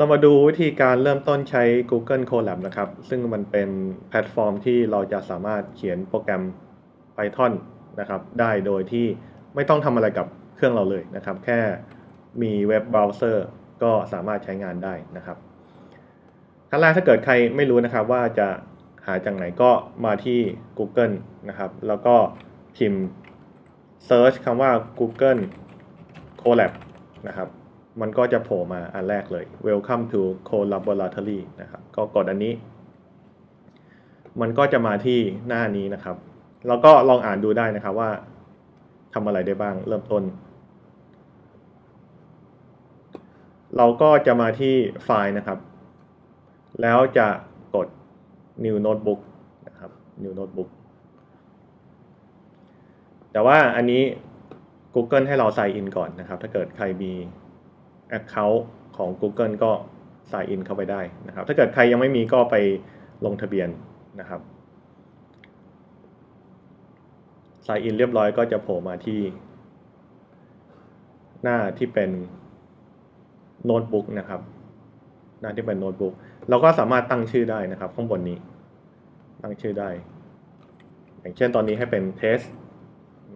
เรามาดูวิธีการเริ่มต้นใช้ Google Colab นะครับ ซึ่งมันเป็นแพลตฟอร์มที่เราจะสามารถเขียนโปรแกรม Python นะครับ ได้โดยที่ไม่ต้องทำอะไรกับเครื่องเราเลยนะครับ แค่มีเว็บเบราว์เซอร์ก็สามารถใช้งานได้นะครับขั้นแรกถ้าเกิดใครไม่รู้นะครับว่าจะหาจากไหนก็มาที่ Google นะครับ แล้วก็พิมพ์ search คำว่า Google Colab นะครับ มันก็จะโผล่มาอันแรกเลย Welcome to Collaboratory นะครับ ก็กดอันนี้ มันก็จะมาที่หน้านี้นะครับ แล้วก็ลองอ่านดูได้นะครับว่าทำอะไรได้บ้างเริ่มต้น เราก็จะมาที่ไฟล์นะครับ แล้วจะกด New Notebook นะครับ New Notebook แต่ว่าอันนี้ Google ให้เรา sign in ก่อนนะครับ ถ้าเกิดใครมี Account ของ Google ก็ sign in เข้าไปได้นะครับ ถ้าเกิดใครยังไม่มีก็ไปลงทะเบียนนะครับ sign in เรียบร้อยก็จะโผล่มาที่ หน้าที่เป็นโน้ตบุ๊กนะครับ หน้าที่เป็นโน้ตบุ๊กเราก็สามารถตั้งชื่อได้นะครับ ข้างบนนี้ ตั้งชื่อได้ อย่างเช่นตอนนี้ให้เป็น test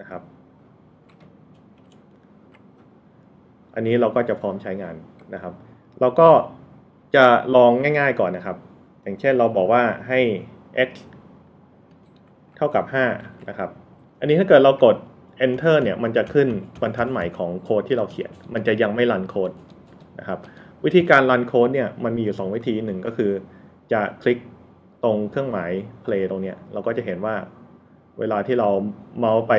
นะครับ อันนี้เราก็จะพร้อมใช้งานนะครับ เราก็จะลองง่ายๆก่อนนะครับ อย่างเช่นเราบอกว่าให้ x เท่ากับ 5 นะครับ อันนี้ถ้าเกิดเรากด enter เนี่ยมันจะขึ้นบรรทัดใหม่ของโค้ดที่เราเขียน มันจะยังไม่รันโค้ดนะครับ วิธีการรันโค้ดเนี่ยมันมีอยู่ 2 วิธีหนึ่งก็คือ จะคลิกตรงเครื่องหมาย play ตรงเนี้ยเราก็จะเห็นว่าเวลาที่เราเมาส์ไป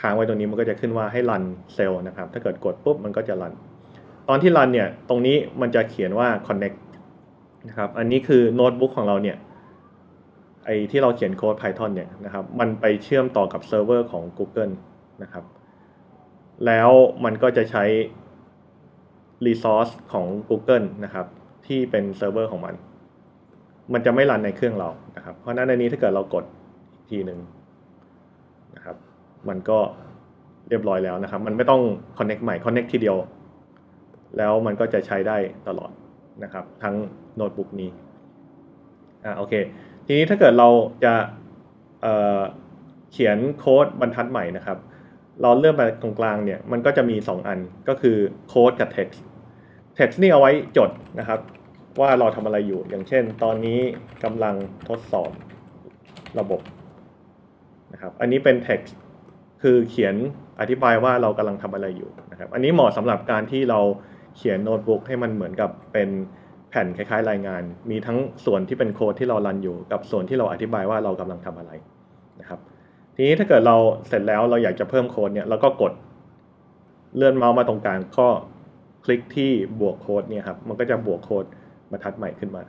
ค้างไว้ตรงนี้มันก็จะขึ้นว่าให้รันเซลล์นะครับ ถ้าเกิดกดปุ๊บมันก็จะรัน ตอนที่รันเนี่ยตรงนี้มันจะเขียนว่า connect นะครับอันนี้คือโน้ตบุ๊กของเราเนี่ยไอที่เราเขียนโค้ด Python เนี่ยนะครับมันไปเชื่อมต่อกับเซิร์ฟเวอร์ของ Google นะครับ แล้วมันก็จะใช้ resource ของ Google นะครับ ที่เป็นเซิร์ฟเวอร์ของมัน มันจะไม่รันในเครื่องเรานะครับ เพราะนั้นในนี้ถ้าเกิดเรากดอีกทีหนึ่ง มันก็เรียบร้อยแล้วนะครับ มันไม่ต้อง connect ใหม่ connect ทีเดียว แล้วมันก็จะใช้ได้ตลอดนะครับ ทั้งโน้ตบุ๊กนี้อ่าโอเค ทีนี้ถ้าเกิดเราจะเเขียนโค้ดบรรทัดใหม่นะครับ เราเลื่อนไปตรงกลางเนี่ย มันก็จะมี 2 อันก็คือโค้ดกับ text text นี่เอาไว้จดนะครับ ว่าเราทำอะไรอยู่อย่างเช่น ตอนนี้กำลังทดสอบระบบนะครับ อันนี้เป็น text คือเขียนอธิบายว่าเรากำลังทำอะไรอยู่นะครับอันนี้เหมาะสำหรับการที่เราเขียนโน้ตบุ๊กให้มันเหมือนกับเป็นแผ่นคล้ายๆ รายงาน มีทั้งส่วนที่เป็นโค้ดที่เรารันอยู่ กับส่วนที่เราอธิบายว่าเรากำลังทำอะไรนะครับทีนี้ถ้าเกิดเราเสร็จแล้วเราอยากจะเพิ่มโค้ดเนี่ยเราก็กดเลื่อนเมาส์มาตรงกลางก็คลิกที่บวกโค้ดเนี่ยครับมันก็จะบวกโค้ดบรรทัดใหม่ขึ้นมา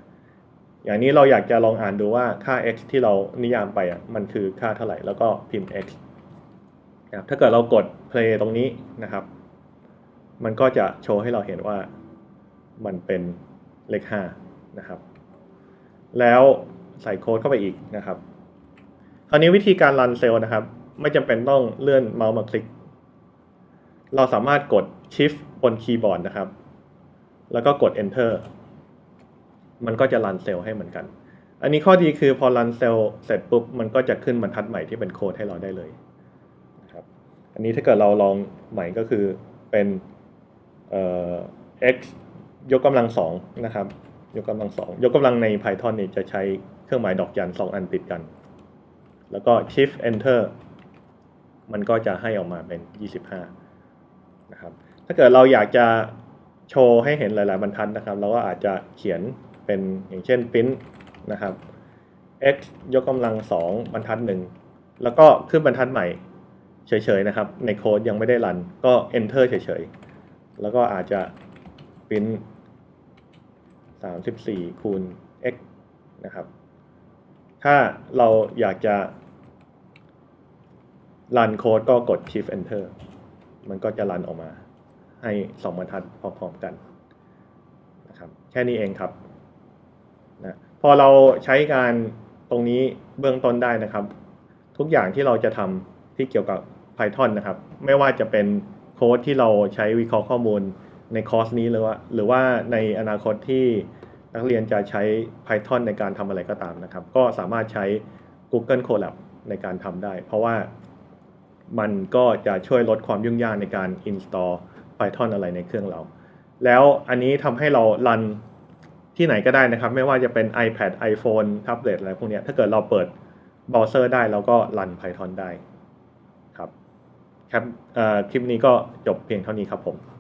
อย่างนี้เราอยากจะลองอ่านดูว่าค่า x ที่เรานิยามไปอะมันคือค่าเท่าไหร่แล้วก็พิมพ์ x นะครับถ้าเกิดเรากด play ตรงนี้นะครับ มันก็จะโชว์ให้เราเห็นว่ามันเป็นเลข5นะครับ แล้วใส่โค้ดเข้าไปอีกนะครับ คราวนี้วิธีการรันเซลล์นะครับ ไม่จำเป็นต้องเลื่อนเมาส์มาคลิก เราสามารถกด Shift บนคีย์บอร์ดนะครับ แล้วก็กด Enter มันก็จะรันเซลล์ให้เหมือนกัน อันนี้ข้อดีคือพอรันเซลล์เสร็จปุ๊บ มันก็จะขึ้นบรรทัดใหม่ที่เป็นโค้ดให้เราได้เลย อันนี้ถ้าเกิดเราลองใหม่ก็คือเป็นเอ่อ x ยกกำลังสองนะครับ ยกกำลังสองยกกำลังใน Python เนี่ยจะใช้เครื่องหมายดอกจันสองอันติดกัน แล้วก็ Shift Enter มันก็จะให้ออกมาเป็น 25 นะครับ ถ้าเกิดเราอยากจะโชว์ให้เห็นหลาย ๆ บรรทัดนะครับ เราก็อาจจะเขียนเป็นอย่างเช่น print นะครับ x ยกกำลัง2บรรทัดหนึ่ง แล้วก็ขึ้นบรรทัดใหม่ เฉยๆนะครับ ในโค้ดยังไม่ได้รันก็ enter เฉยๆ แล้วก็อาจจะ print 34คูณ x นะครับ ถ้าเราอยากจะรันโค้ดก็กด Shift Enter มันก็จะรันออกมา ให้สองบรรทัดพร้อมๆกันนะครับแค่นี้เองครับนะพอเราใช้การตรงนี้เบื้องต้นได้นะครับ ทุกอย่างที่เราจะทำที่เกี่ยวกับ Python นะครับ ไม่ว่าจะเป็นโค้ดที่เราใช้วิเคราะห์ข้อมูลในคอร์สนี้หรือว่าหรือว่าในอนาคตที่นักเรียนจะใช้ Python ในการทำอะไรก็ตามนะครับ ก็สามารถใช้ Google Colab ในการทำได้ เพราะว่ามันก็จะช่วยลดความยุ่งยากในการ install Python อะไรในเครื่องเรา แล้วอันนี้ทำให้เรารันที่ไหนก็ได้นะครับ ไม่ว่าจะเป็น iPad iPhone แท็บเล็ตอะไรพวกนี้ถ้าเกิดเราเปิดเบราว์เซอร์ได้เราก็รัน Python ได้ ครับคลิปนี้ก็จบเพียงเท่านี้ครับผม